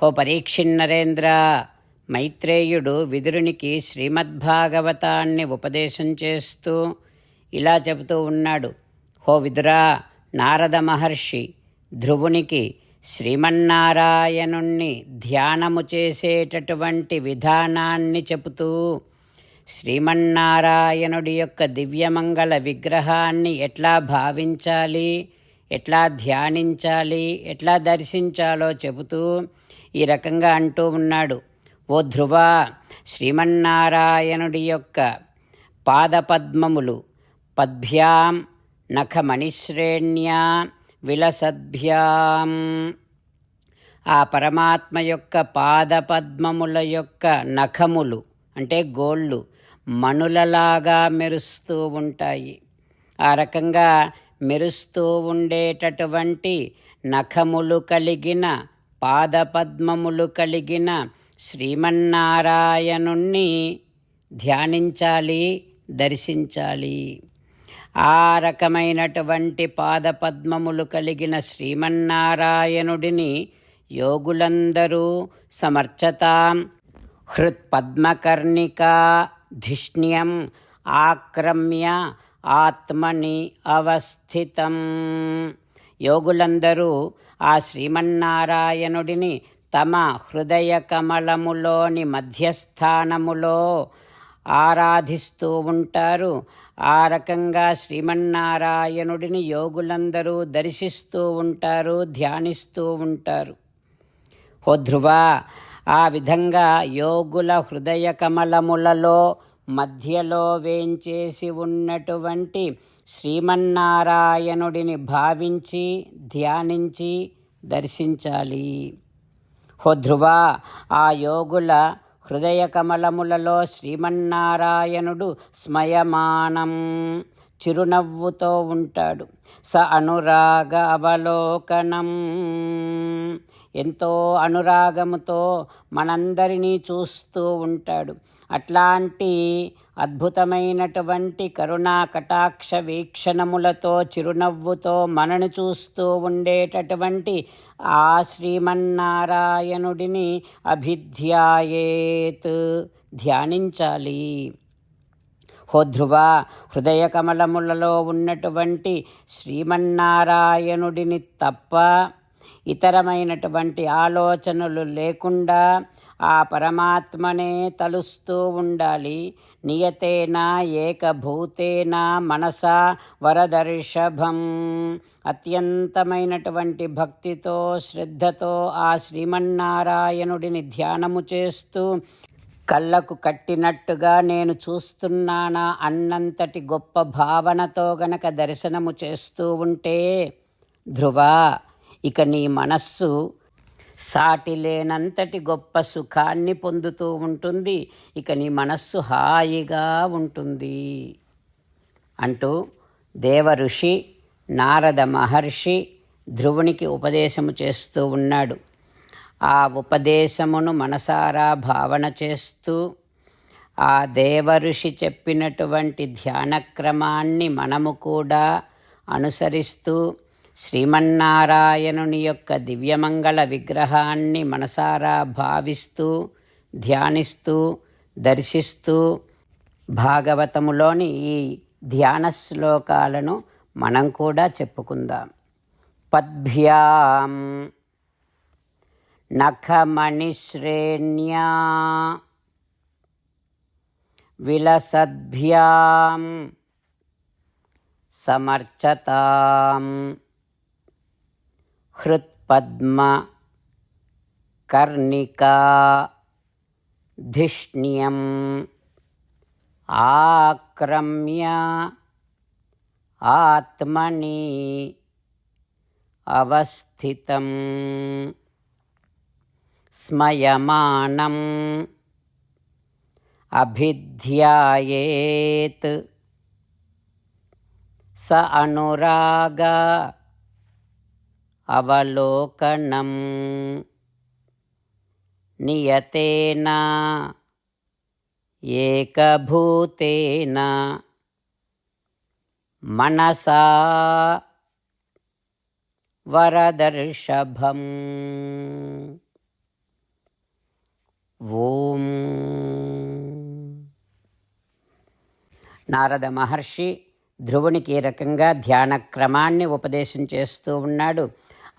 హో పరీక్షిన్నరేంద్ర! మైత్రేయుడు విదురునికి శ్రీమద్భాగవతాన్ని ఉపదేశం చేస్తూ ఇలా చెబుతూ ఉన్నాడు. హో విదురా నారద మహర్షి ధ్రువునికి శ్రీమన్నారాయణుణ్ణి ధ్యానము చేసేటటువంటి విధానాన్ని చెబుతూ శ్రీమన్నారాయణుడి యొక్క దివ్యమంగళ విగ్రహాన్ని ఎట్లా భావించాలి? ఎట్లా ధ్యానించాలి ఎట్లా దర్శించాలో చెబుతూ ఈ రకంగా అంటూ ఉన్నాడు. ఓ ధ్రువ శ్రీమన్నారాయణుడి యొక్క పాదపద్మములు పద్భ్యాం నఖమణిశ్రేణ్యా విలసద్భ్యాం. ఆ పరమాత్మ యొక్క పాదపద్మముల యొక్క నఖములు అంటే గోళ్ళు మణులలాగా మెరుస్తూ ఉంటాయి. ఆ రకంగా మెరుస్తూ ఉండేటటువంటి నఖములు కలిగిన పాదపద్మములు కలిగిన శ్రీమన్నారాయణుణ్ణి ధ్యానించాలి దర్శించాలి. ఆ రకమైనటువంటి పాదపద్మములు కలిగిన శ్రీమన్నారాయణుడిని యోగులందరూ సమర్చతాం. హృత్పద్మకర్ణికా ధిష్ణ్యం ఆక్రమ్య ఆత్మని అవస్థితం. యోగులందరూ ఆ శ్రీమన్నారాయణుడిని తమ హృదయ కమలములోని మధ్యస్థానములో ఆరాధిస్తూ ఉంటారు. ఆ రకంగా శ్రీమన్నారాయణుడిని యోగులందరూ దర్శిస్తూ ఉంటారు ధ్యానిస్తూ ఉంటారు. హో ధ్రువ ఆ విధంగా యోగుల హృదయ కమలములలో మధ్యలో వేంచేసి ఉన్నటువంటి శ్రీమన్నారాయణుడిని భావించి ధ్యానించి దర్శించాలి. హో ధ్రువ ఆ యోగుల హృదయ కమలములలో శ్రీమన్నారాయణుడు స్మయమానం చిరునవ్వుతో ఉంటాడు. స అనురాగ అవలోకనం. ఎంతో అనురాగముతో మనందరినీ చూస్తూ ఉంటాడు. అట్లాంటి అద్భుతమైనటువంటి కరుణా కటాక్ష వీక్షణములతో చిరునవ్వుతో మనను చూస్తూ ఉండేటటువంటి ఆ శ్రీమన్నారాయణుడిని అభిధ్యాయేత్ ధ్యానించాలి. హో ధ్రువ హృదయ కమలములలో ఉన్నటువంటి శ్రీమన్నారాయణుడిని తప్ప ఇతరమైనటువంటి ఆలోచనలు లేకుండా ఆ పరమాత్మనే తలుస్తూ ఉండాలి. నియతేనా ఏకభూతేనా మనసా వరదర్షభం. అత్యంతమైనటువంటి భక్తితో శ్రద్ధతో ఆ శ్రీమన్నారాయణుడిని ధ్యానము చేస్తూ కళ్ళకు కట్టినట్టుగా నేను చూస్తున్నానా అన్నంతటి గొప్ప భావనతో గనక దర్శనము చేస్తూ ఉంటే ధ్రువ ఇక నీ మనస్సు సాటి లేనంతటి గొప్ప సుఖాన్ని పొందుతూ ఉంటుంది. ఇక నీ మనస్సు హాయిగా ఉంటుంది. అంటూ దేవ ఋషి నారద మహర్షి ధ్రువునికి ఉపదేశము చేస్తూ ఉన్నాడు. ఆ ఉపదేశమును మనసారా భావన చేస్తూ ఆ దేవఋషి చెప్పినటువంటి ధ్యానక్రమాన్ని మనము కూడా అనుసరిస్తూ శ్రీమన్నారాయణుని యొక్క దివ్యమంగళ విగ్రహాన్ని మనసారా భావిస్తూ ధ్యానిస్తూ దర్శిస్తూ భాగవతములోని ఈ ధ్యాన శ్లోకాలను మనం కూడా చెప్పుకుందాం. పద్భ్యాం నఖమణిశ్రేణ్యా విలసద్భ్యాం సమర్చతాం హృత్పద్మ కర్ణికా ధిష్ణ్యం ఆక్రమ్య ఆత్మని అవస్థితం స్మయమానం అభిధ్యాయేత్ స అనురాగ అవలోకనం నియతేన ఏకభూతేన మనసా వరదర్షభం. ఓం. నారద మహర్షి ధ్రువునికి ఈ రకంగా ధ్యాన క్రమాన్ని ఉపదేశం చేస్తూ ఉన్నాడు.